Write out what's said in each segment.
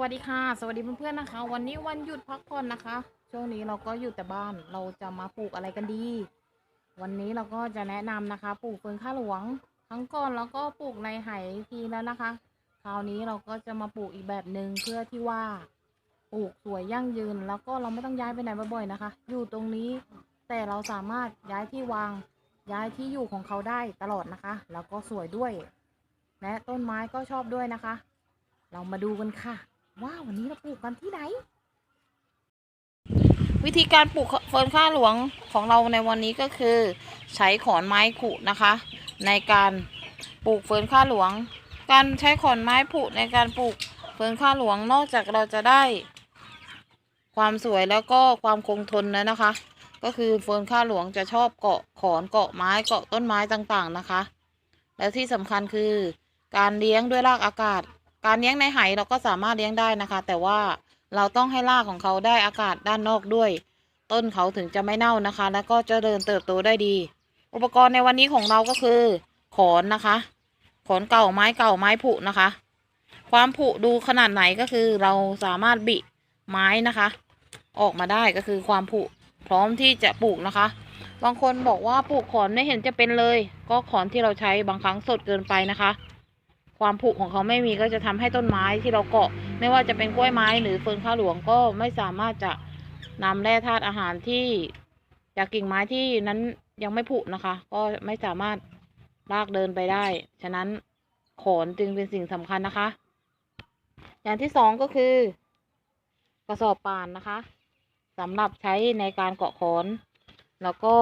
วัสดีค่ะ สวัสดีเพื่อนๆนะคะ วันนี้วันหยุดพักผ่อนนะคะ ช่วงนี้เราก็อยู่แต่บ้านเราจะมาปลูกอะไรกันดี วันนี้เราก็จะแนะนำนะคะ ปลูกเฟิร์นข้าหลวงทั้งก่อนแล้วก็ปลูกในไหทีแล้วนะคะ คราวนี้เราก็จะมาปลูกอีกแบบหนึ่งเพื่อที่ว่าปลูกสวยยั่งยืน แล้วก็เราไม่ต้องย้ายไปไหนบ่อยๆนะคะ อยู่ตรงนี้แต่เราสามารถย้ายที่วางย้ายที่อยู่ของเขาได้ตลอดนะคะ แล้วก็สวยด้วย และต้นไม้ก็ชอบด้วยนะคะ เรามาดูกันค่ะ ว่าวันนี้เราปลูกกันที่ไหน วิธีการปลูกเฟิร์นข้าหลวงของเราในวันนี้ก็คือ ใช้ขอนไม้ขูนะคะ ในการปลูกเฟิร์นข้าหลวง การใช้ขอนไม้ผุในการปลูกเฟิร์นข้าหลวงนอกจากเราจะได้ ความสวยแล้วก็ความคงทนแล้วนะคะ ก็คือเฟิร์นข้าหลวงจะชอบเกาะขอนเกาะไม้เกาะต้นไม้ต่างๆนะคะ แล้วที่สำคัญคือการเลี้ยงด้วยรากอากาศ การเลี้ยงในไหเราก็สามารถเลี้ยงได้นะคะ แต่ว่าเราต้องให้รากของเขาได้อากาศด้านนอกด้วย ต้นเขาถึงจะไม่เน่านะคะ แล้วก็จะเจริญเติบโตได้ดี อุปกรณ์ในวันนี้ของเราก็คือ ขอนนะคะ ขอนเก่าไม้เก่าไม้ผุนะคะ ความผุดูขนาดไหนก็คือเราสามารถบิไม้นะคะ ออกมาได้ก็คือความผุพร้อมที่จะปลูกนะคะ บางคนบอกว่าปลูกขอนไม่เห็นจะเป็นเลย ก็ขอนที่เราใช้บางครั้งสดเกินไปนะคะ ความผุของเขาไม่มีก็จะทำให้ต้นไม้ที่เราเกาะ ไม่ว่าจะเป็นกล้วยไม้หรือเฟิร์นข้าวหลวงก็ไม่สามารถจะนำแร่ธาตุอาหารที่จากกิ่งไม้ที่นั้นยังไม่ผุนะคะ ก็ไม่สามารถลากเดินไปได้ ฉะนั้นขนจึงเป็นสิ่งสำคัญนะคะ อย่างที่สองก็คือ กระสอบป่านนะคะสำหรับใช้ในการเกาะขนแล้วก็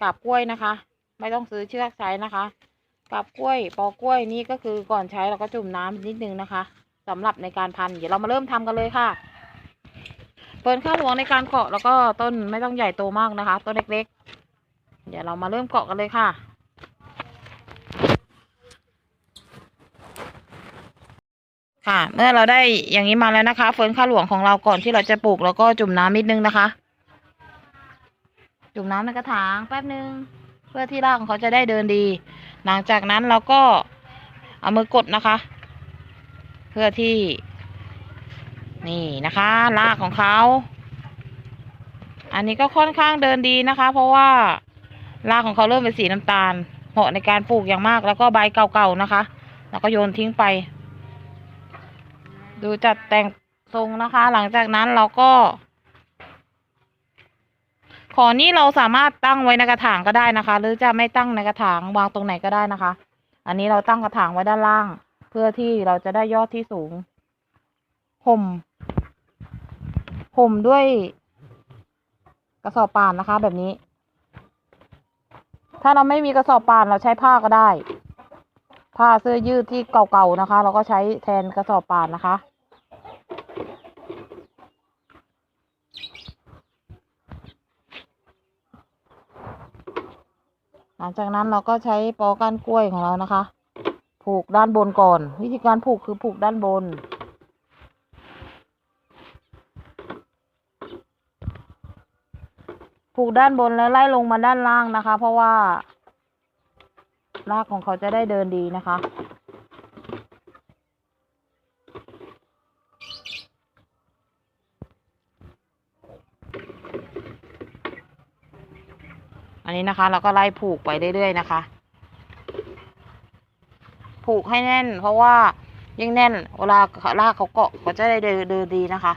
กาบกล้วยนะคะ ไม่ต้องซื้อเชือกใช้นะคะ กาบกล้วยปอกล้วยนี่ก็คือก่อนใช้เราก็จุ่มน้ำนิดนึงนะคะสำหรับในการพัน เดี๋ยวเรามาเริ่มทำกันเลยค่ะ เปิดข้าวหลวงในการเกาะแล้วก็ต้นไม่ต้องใหญ่โตมากนะคะ ต้นเล็กๆ เดี๋ยวเรามาเริ่มเกาะกันเลยค่ะค่ะ เมื่อเราได้อย่างนี้มาแล้วนะคะ เฟิร์นข้าวหลวงของเราก่อนที่เราจะปลูกแล้วก็จุ่มน้ำนิดนึงนะคะ จุ่มน้ำในกระถางแป๊บนึง เพื่อที่รากของเขาจะได้เดินดี หลังจากนั้นเราก็เอามือกดนะคะ เพื่อที่ นี่นะคะรากของเขา อันนี้ก็ค่อนข้างเดินดีนะคะ เพราะว่ารากของเขาเริ่มเป็นสีน้ำตาล เหมาะในการปลูกอย่างมาก แล้วก็ใบเก่าๆนะคะ แล้วก็โยนทิ้งไป ดูจัดแต่งทรงนะคะ หลังจากนั้นเราก็ ขอนี้เราสามารถตั้งไว้ในกระถางก็ได้นะคะ หรือจะไม่ตั้งในกระถางวางตรงไหนก็ได้นะคะ อันนี้เราตั้งกระถางไว้ด้านล่าง เพื่อที่เราจะได้ยอดที่สูงห่มห่มด้วยกระสอบป่านนะคะ แบบนี้ ถ้าเราไม่มีกระสอบป่านเราใช้ผ้าก็ได้ ผ้าเสื้อยืดที่เก่าๆนะคะ เราก็ใช้แทนกระสอบป่านนะคะ ห ลังจากนั้นเราก็ใช้ปอก้านกล้วยของเรานะคะ ผูกด้านบนก่อน วิธีการผูกคือผูกด้านบน ผูกด้านบนแล้วไล่ลงมาด้านล่างนะคะ เพราะว่ารากของเขาจะได้เดินดีนะคะ อันนี้นะคะ เราก็ไล่ผูกไปเรื่อยๆนะคะ ผูกให้แน่น เพราะว่ายิ่งแน่น เวลารากเขาเกาะก็จะได้เดินดีนะคะ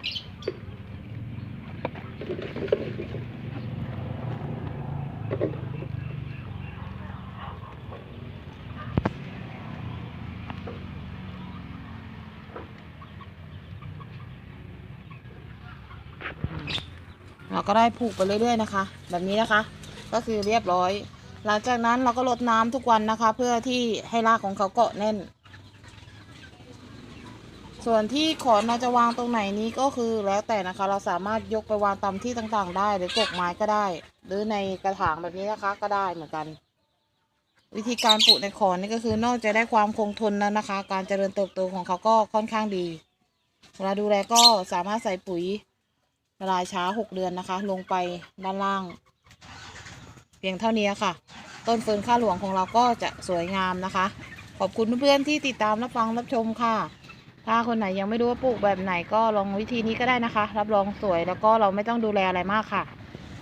เราก็ได้ผูกไปเรื่อยๆนะคะ แบบนี้นะคะ ก็คือเรียบร้อย หลังจากนั้นเราก็ลดน้ำทุกวันนะคะ เพื่อที่ให้รากของเขาเกาะแน่น ส่วนที่ขอนเราจะวางตรงไหนนี้ก็คือแล้วแต่นะคะ เราสามารถยกไปวางตามที่ต่างๆ ได้ หรือกกไม้ก็ได้ หรือในกระถางแบบนี้นะคะก็ได้เหมือนกัน วิธีการปลูกในขอนนี่ก็คือนอกจากได้ความคงทนแล้วนะคะ การเจริญเติบโตของเขาก็ค่อนข้างดีเวลาดูแลก็สามารถใส่ปุ๋ยละลายช้าหกเดือนนะคะ ลงไปด้านล่าง พียงเท่านี้ค่ะ ต้นเฟิร์นข้าหลวงของเราก็จะสวยงามนะคะ ขอบคุณเพื่อนๆที่ติดตามรับฟังรับชมค่ะ ถ้าคนไหนยังไม่รู้ว่าปลูกแบบไหนก็ลองวิธีนี้ก็ได้นะคะ รับรองสวยแล้วก็เราไม่ต้องดูแลอะไรมากค่ะ